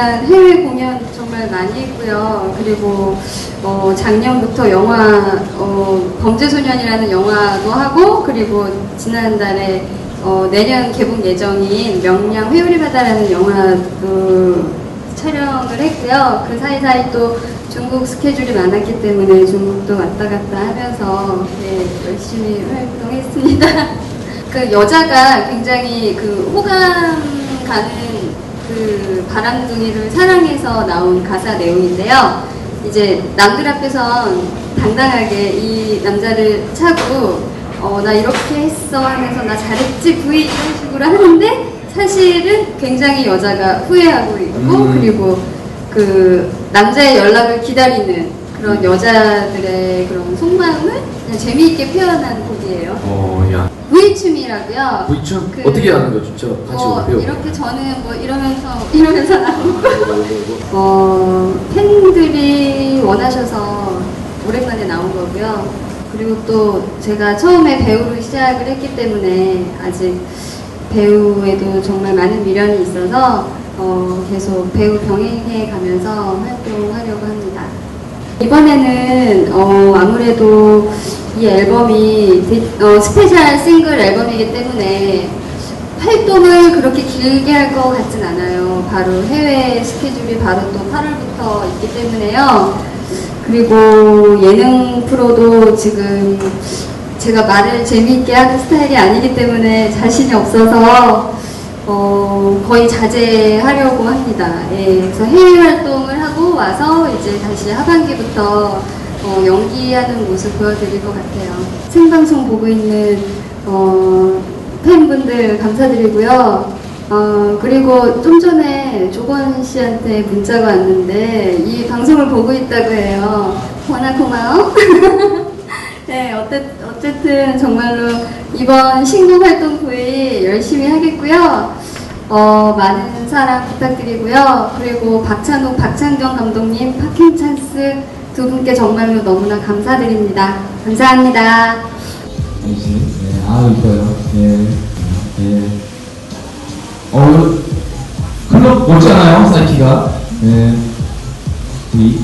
일단 해외 공연 정말 많이 했고요. 그리고 어, 작년부터 영화 어, 범죄소년이라는 영화도 하고 그리고 지난달에 어, 내년 개봉 예정인 명량 회오리 바다라는 영화도 촬영을 했고요. 그 사이사이 또 중국 스케줄이 많았기 때문에 중국도 왔다 갔다 하면서 네, 열심히 활동했습니다. 그 여자가 굉장히 그 호감 가는 그 바람둥이를 사랑해서 나온 가사 내용인데요. 이제 남들 앞에선 당당하게 이 남자를 차고 어, 나 이렇게 했어 하면서 나 잘했지 부이 이런 식으로 하는데 사실은 굉장히 여자가 후회하고 있고 음. 그리고 그 남자의 연락을 기다리는 그런 여자들의 그런 속마음을 그냥 재미있게 표현한 곡이에요. 어, 야. 부 이춤이라고요. 보이죠? 그- 어떻게 하는 거죠? 진짜 같이 어, 배워. 이렇게 저는 뭐 이러면서 이러면서 나오고 뭐, 어, 팬들이 원하셔서 오랜만에 나온 거고요. 그리고 또 제가 처음에 배우로 시작을 했기 때문에 아직 배우에도 정말 많은 미련이 있어서 어, 계속 배우 병행해 가면서 활동하려고 합니다. 이번에는 어, 아무래도 이 앨범이 데- 어, 스페셜 싱글 앨범이기 때문에 활동을 그렇게 길게 할 것 같진 않아요. 바로 해외 스케줄이 바로 또 8월부터 있기 때문에요. 그리고 예능 프로도 지금 제가 말을 재미있게 하는 스타일이 아니기 때문에 자신이 없어서 어, 거의 자제하려고 합니다. 예, 그래서 해외 활동을 하고 와서 이제 다시 하반기부터 어, 연기하는 모습 보여드릴 것 같아요. 생방송 보고 있는 어, 팬분들 감사드리고요. 어, 그리고 좀 전에 조건 씨한테 문자가 왔는데 이 방송을 보고 있다고 해요. 워낙 고마워. 네, 어쨌, 어쨌든 정말로 이번 신곡 활동 후에 열심히 하겠고요. 어, 많은 사랑 부탁드리고요. 그리고 박찬욱, 박찬경 감독님, 파킹 찬스 두 분께 정말로 너무나 감사드립니다. 감사합니다. 역시, 네, 아, 이뻐요. 예, 예. 어, 클럽 멋지않아요 사이키가. 네. 예. 우리,